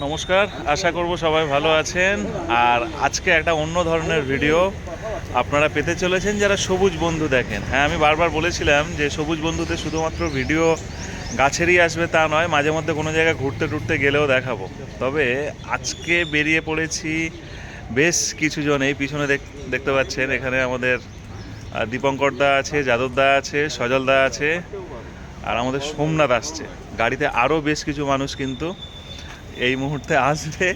নমস্কার, আশা করব সবাই ভালো আছেন। আর আজকে একটা অন্য ধরনের ভিডিও আপনারা পেতে চলেছেন যারা সবুজ বন্ধু দেখেন। হ্যাঁ আমি বারবার বলেছিলাম যে সবুজ বন্ধুতে শুধুমাত্র ভিডিও গাছেরই আসবে তা নয়, মাঝে মধ্যে কোনো জায়গায় ঘুরতে টুরতে গেলেও দেখাবো। তবে আজকে বেরিয়ে পড়েছি বেশ কিছুজন এই পিছনে দেখ- দেখতে পাচ্ছেন, এখানে আমাদের দীপঙ্কর দা আছে, যাদব দা আছে, সজল দা আছে, আর আমাদের সোমনাথ আসছে। গাড়িতে আরও বেশ কিছু মানুষ কিন্তু এই মুহূর্তে আসবে।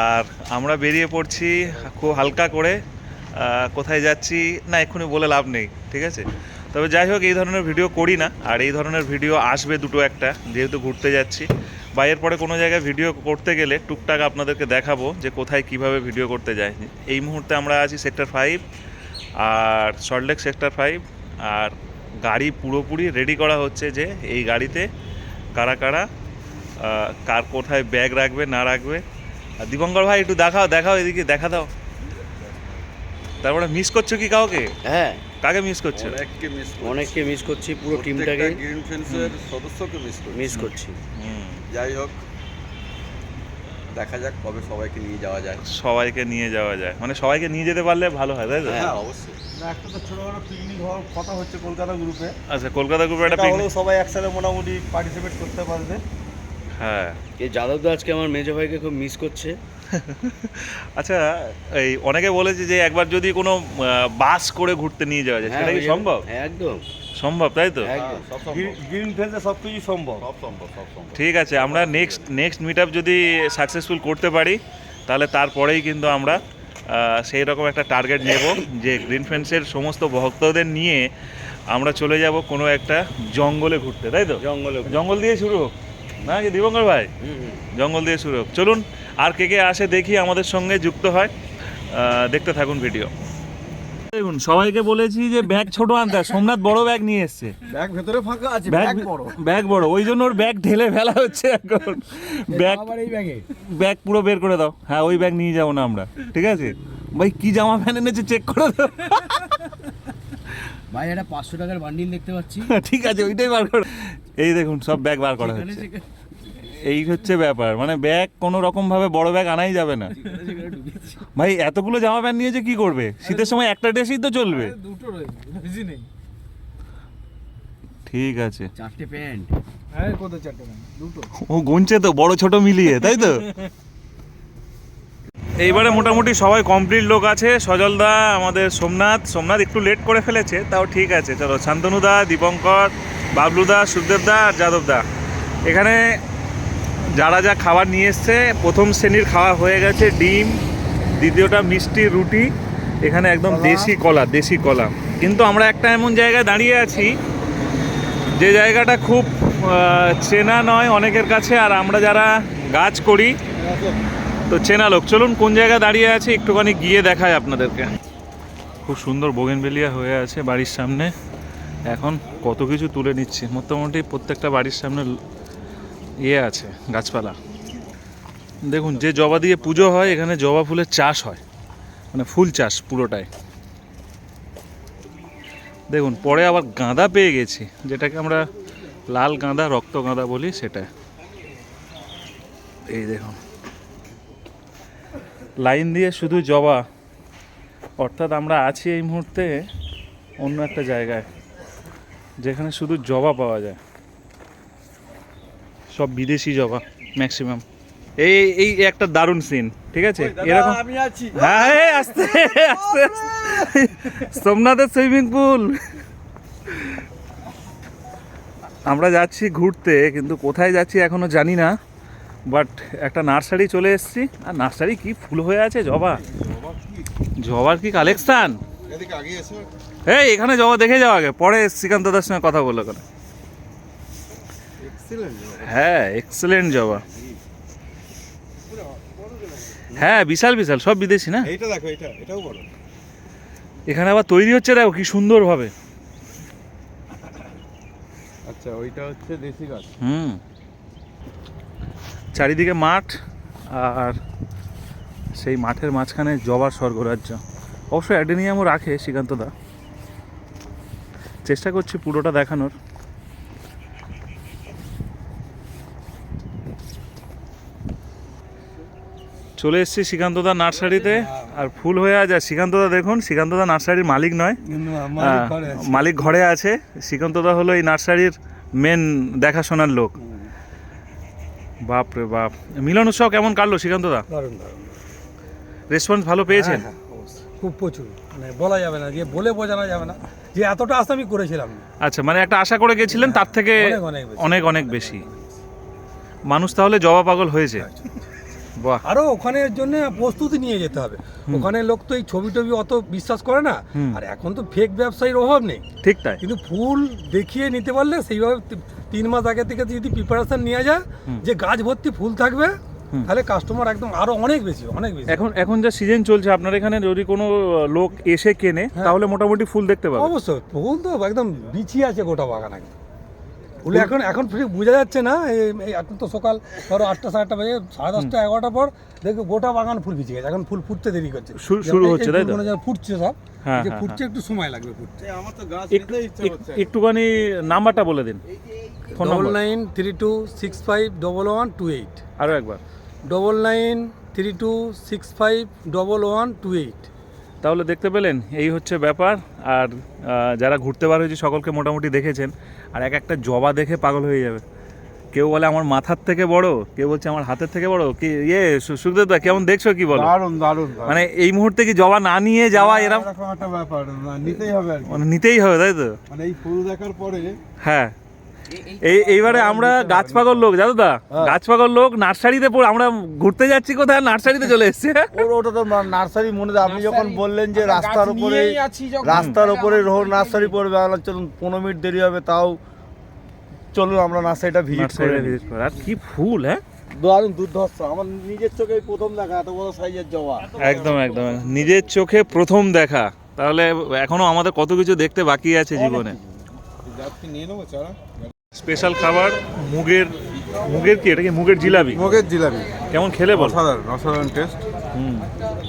আর আমরা বেরিয়ে পড়ছি খুব হালকা করে। কোথায় যাচ্ছি? না, এক্ষুনি বলে লাভ নেই, ঠিক আছে? তবে যাই হোক, এই ধরনের ভিডিও করি না। আর এই ধরনের ভিডিও আসবে দুটো একটা, যেহেতু ঘুরতে যাচ্ছি। বা এরপরে কোনো জায়গায় ভিডিও করতে গেলে টুকটাক আপনাদেরকে দেখাবো যে কোথায় কীভাবে ভিডিও করতে যায়। এই মুহূর্তে আমরা আছি সেক্টর ফাইভ, আর সল্টলেক সেক্টর ফাইভ। আর গাড়ি পুরোপুরি রেডি করা হচ্ছে যে এই গাড়িতে কারা কারা কার কোথায় ব্যাগ রাখবে না রাখবে? আর দীপঙ্কর ভাই একটু দেখাও দেখাও এদিকে দেখা দাও। তারপরে মিস করছ কি কাউকে? হ্যাঁ। কাকে মিস করছ? অনেককে মিস অনেককে মিস করছি পুরো টিমটাকে গ্রিন ফেন্সের সদস্যকে মিস করি মিস করছি। হুম, যাই হোক দেখা যাক কবে সবাইকে নিয়ে যাওয়া যায়। সবাইকে নিয়ে যাওয়া যায়। মানে সবাইকে নিয়ে যেতে পারলে ভালো হয় তাই তো? হ্যাঁ অবশ্যই। একটা তো ছোটখাটো পিকনিক হওয়ার কথা হচ্ছে কলকাতা গ্রুপে আচ্ছা কলকাতা গ্রুপে একটা পিকনিক সবাই একসাথে মোটামুটি পার্টিসিপেট করতে পারবে। হ্যাঁ। এই যাদব দা আজকে আমার মেজো ভাইকে খুব মিস করছে। আচ্ছা এই অনেকে বলেছে যে একবার যদি কোনো বাস করে ঘুরতে নিয়ে যাওয়া যায় হ্যাঁ, সেটা কি সম্ভব? হ্যাঁ, একদম। সম্ভব তাই তো? একদম। সব গ্রিন ফেন্সে সব কিছু সম্ভব। সব সম্ভব সব সম্ভব। ঠিক আছে আমরা নেক্সট নেক্সট মিট যদি সাকসেসফুল করতে পারি তাহলে তারপরেই কিন্তু আমরা সেই রকম একটা টার্গেট নেব যে গ্রিন ফেন্সের সমস্ত ভক্তদের নিয়ে আমরা চলে যাব কোনো একটা জঙ্গলে ঘুরতে তাই তো? জঙ্গলে জঙ্গল দিয়ে শুরু হোক। না কি দিবঙ্কর ভাই। জঙ্গল দিয়ে শুরু হোক। চলুন আর কে কে আসে দেখি আমাদের সঙ্গে যুক্ত হয়। দেখতে থাকুন ভিডিও। দেখুন সবাইকে বলেছি যে ব্যাগ ছোট আনতে সোমনাথ বড় ব্যাগ নিয়ে এসছে। ব্যাগ ভেতরে ফাঁকা আছে ব্যাগ ব্যাগ বড়। ওই জন্য ওর ব্যাগ ঢেলে ফেলা হচ্ছে এখন। Bag bag. পুরো বের করে দাও। হ্যাঁ ওই ব্যাগ নিয়ে যাব না আমরা। ঠিক আছে? ভাই কি জামা প্যান্ট এনেছে চেক করে দাও। ভাই একটা পাঁচশো টাকার বান্ডিল দেখতে পাচ্ছি। ঠিক আছে ওইটাই বার করো। এই দেখুন সব ব্যাগ বার করা হচ্ছে। এই হচ্ছে ব্যাপার। মানে ব্যাগ কোনো রকম ভাবে বড় ব্যাগ আনাই যাবে না। ভাই এতগুলো জামা প্যান্ট নিয়েছে কি করবে? শীতের সময় একটা ড্রেসই তো চলবে। দুটো রয়েছে বেশি নেই। ঠিক আছে। চারটে প্যান্ট। হ্যাঁ কত চারটে ম্যাম দুটো। ও গুনছে তো বড় ছোট মিলিয়ে তাই তো? এইবারে মোটামুটি সবাই কমপ্লিট লোক আছে। সজলদা আমাদের সোমনাথ। সোমনাথ একটু লেট করে ফেলেছে তাও ঠিক আছে। চলো শান্তনুদা দীপঙ্কর বাবলুদা সুখদেবদা আর যাদবদা এখানে যারা যা খাবার নিয়ে এসছে প্রথম শ্রেণির খাওয়া হয়ে গেছে ডিম দ্বিতীয়টা মিষ্টি রুটি এখানে একদম দেশি কলা দেশি কলা। কিন্তু আমরা একটা এমন জায়গায় দাঁড়িয়ে আছি যে জায়গাটা খুব চেনা নয় অনেকের কাছে আর আমরা যারা গাছ করি তো চেনা লোক। চলুন কোন জায়গায় দাঁড়িয়ে আছে একটুখানি গিয়ে দেখায় আপনাদেরকে। খুব সুন্দর বোগেনবেলিয়া হয়ে আছে বাড়ির সামনে। এখন কত কিছু তুলে নিচ্ছে। মোটামুটি প্রত্যেকটা বাড়ির সামনে ইয়ে আছে, গাছপালা। দেখুন, যে জবা দিয়ে পুজো হয়, এখানে জবা ফুলের চাষ হয়। মানে ফুল চাষ পুরোটাই। দেখুন, পরে আবার গাঁদা পেয়ে গেছি, যেটাকে আমরা লাল গাঁদা, রক্ত গাঁদা বলি সেটা। এই দেখুন। লাইন দিয়ে শুধু জবা। অর্থাৎ আমরা আছি এই মুহূর্তে অন্য একটা জায়গায়, যেখানে শুধু জবা পাওয়া যায়। সব বিদেশি জবা ম্যাক্সিমাম এই এই একটা দারুণ সিন ঠিক আছে? এরকম আমি আছি। হ্যাঁ এই আস্তে আস্তে আস্তে। সোমনাথের সুইমিং পুল আমরা যাচ্ছি ঘুরতে কিন্তু কোথায় যাচ্ছি এখনও জানি না বাট একটা নার্সারি চলে এসেছি। আর নার্সারি কি ফুল হয়ে আছে জবা? জবার কি কালেকশন এদিকে আগে এসো। এই এখানে জবা দেখে যাওয়া আগে পরে শ্রীকান্ত দার সঙ্গে কথা বলো করে হ্যাঁ এক্সেলেন্ট জবা হ্যাঁ বিশাল বিশাল সব বিদেশি না? এইটা দেখো এটা এটাও বড়। এখানে আবার তৈরি হচ্ছে দেখো কি সুন্দরভাবে। আচ্ছা ওইটা হচ্ছে দেশি গাছ। হুম। চারিদিকে মাঠ আর সেই মাঠের মাঝখানে জবার স্বর্গরাজ্য। অবশ্য অ্যাডেনিয়ামও রাখে শ্রীকান্ত দা চেষ্টা করছি পুরোটা দেখানোর। চলে এসেছি শ্রীকান্তদা নার্সারিতে। আর ফুল হয়ে আছে। আর শ্রীকান্তদা দেখুন শ্রীকান্তদা নার্সারির মালিক নয়। মালিক ঘরে আছে। শ্রীকান্তদা হলো এই নার্সারির মেন দেখাশোনার লোক। বাপ রে বাপ। মিলন উৎসব কেমন কাটলো শ্রীকান্তদা? রেসপন্স ভালো পেয়েছেন? হ্যাঁ, হ্যাঁ। খুব প্রচুর। মানে বলা যাবে না যে বলে বোঝানো যাবে না। যে এতটা আশা আমি করেছিলাম। আচ্ছা মানে একটা আশা করে গেছিলেন তার থেকে অনেক, অনেক বেশি। অনেক অনেক বেশি। মানুষ তাহলে জবা পাগল হয়েছে। আরও ওখানের জন্য প্রস্তুতি নিয়ে যেতে হবে। ওখানে লোক তো এই ছবি টবি অত বিশ্বাস করে না। আর এখন তো ফেক ব্যবসায়ীর অভাব নেই। ঠিক তাই। কিন্তু ফুল দেখিয়ে নিতে পারলে সেইভাবে তিন মাস আগে থেকে যদি প্রিপারেশন নিয়ে যায় যে গাছ ভর্তি ফুল থাকবে তাহলে কাস্টমার একদম আরও অনেক বেশি অনেক বেশি। এখন এখন যা সিজন চলছে আপনার এখানে যদি কোনো লোক এসে কেনে হ্যাঁ। তাহলে মোটামুটি ফুল দেখতে পাবে। অবশ্যই। ফুল তো একদম বিছিয়ে আছে গোটা বাগান একদম। ফুল এখন এখন বোঝা যাচ্ছে না এই- এই এখন তো সকাল ধরো আটটা সাড়ে আটটা বাজে সাড়ে দশটা এগারোটার পর দেখবে গোটা বাগান ফুল বিছিয়ে গেছে। এখন ফুল ফুটতে দেরি করছে। শুরু- শুরু হচ্ছে, তাই তো? ফুটছে সব। হ্যাঁ, যে হ্যাঁ, ফুটছে একটু সময় লাগবে ফুটতে। আমার তো গাছ একটু একটুখানি নাম্বারটা বলে দিন। Phone double number nine three two six five double one two eight আরও একবার। Double nine three two six five double one two eight তাহলে দেখতে পেলেন এই হচ্ছে ব্যাপার। আর যারা ঘুরতে বার হয়েছে সকলকে মোটামুটি দেখেছেন। আর এক একটা জবা দেখে পাগল হয়ে যাবে। কেউ বলে আমার মাথার থেকে বড়? কেউ বলছে আমার হাতের থেকে বড়? কি ইয়ে সুখদেব দা কেমন দেখছ কি বলো? দারুণ দারুণ মানে এই মুহূর্তে কি জবা না নিয়ে যাওয়া এরকম একটা ব্যাপার নিতেই হবে মানে নিতেই হবে তাই তো? মানে এই ফুল দেখার পরে হ্যাঁ। এই এইবারে আমরা গাছ পাগল লোক জানো দা গাছ পাগল লোক নার্সারিতে পড়ে আমরা ঘুরতে যাচ্ছি কোথায়? নার্সারিতে চলে এসছে। ওটা তো নার্সারি মনে হয় আপনি যখন বললেন যে রাস্তার উপরে রাস্তার উপরে রোড নার্সারি পড়বে আমরা চলুন পনেরো মিনিট দেরি হবে তাও চলুন আমরা নার্সারিটা ভিজিট করে নার্সারিতে করে। আর কি ফুল হ্যাঁ? দারুণ দুর্ধর্ষ আমার নিজের চোখে প্রথম দেখা এত বড় সাইজের জবা। একদম একদম নিজের চোখে প্রথম দেখা। তাহলে এখনও আমাদের কত কিছু দেখতে বাকি আছে জীবনে। নিয়ে নেব চারা স্পেশাল খাবার মুগের মুগের কি? এটা কি মুগের জিলাপি? মুগের জিলাপি। কেমন খেলে বল? অসাধারণ অসাধারণ টেস্ট হুম।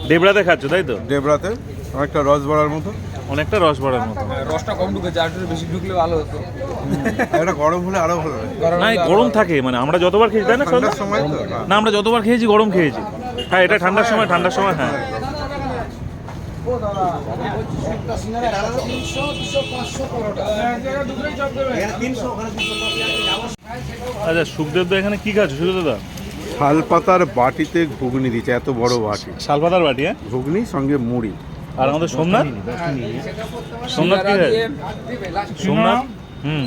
ডেবরাতে খাচ্ছ তাই তো? ডেবরাতে অনেকটা রস বড়ার মতো। অনেকটা রস ভরার মতো। রসটা কম আর একটু বেশি ঢুকলে ভালো হতো। এটা গরম হলে আরও ভালো লাগে। না এই গরম থাকে মানে আমরা যতবার খেয়েছি তাই না ঠান্ডার সময় না। না আমরা যতবার খেয়েছি গরম খেয়েছি। হ্যাঁ এটা ঠান্ডার সময়। ঠান্ডার সময় হ্যাঁ। আচ্ছা সুখদেব দা এখানে কি খাচ্ছ সুখদেব দা শাল পাতার বাটিতে ঘুগনি দিচ্ছে এত বড় বাটি। শালপাতার বাটি হ্যাঁ? ঘুগনি সঙ্গে মুড়ি। আর আমাদের সোমনাথ? সোমনাথ কি? সোমনাথ? হুম।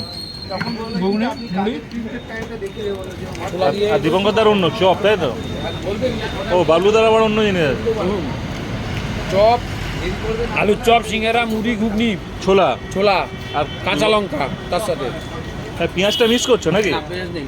আর- দীপঙ্কর দার অন্য চপ তাই তো? ও বাবলুদার আবার অন্য জিনিস আছে। চপ আলুর চপ সিঙ্গারা মুড়ি ঘুগনি ছোলা। ছোলা আর কাঁচা লঙ্কা তার সাথে। হ্যাঁ, পেঁয়াজটা মিস করছ নাকি? পেঁয়াজ নেই।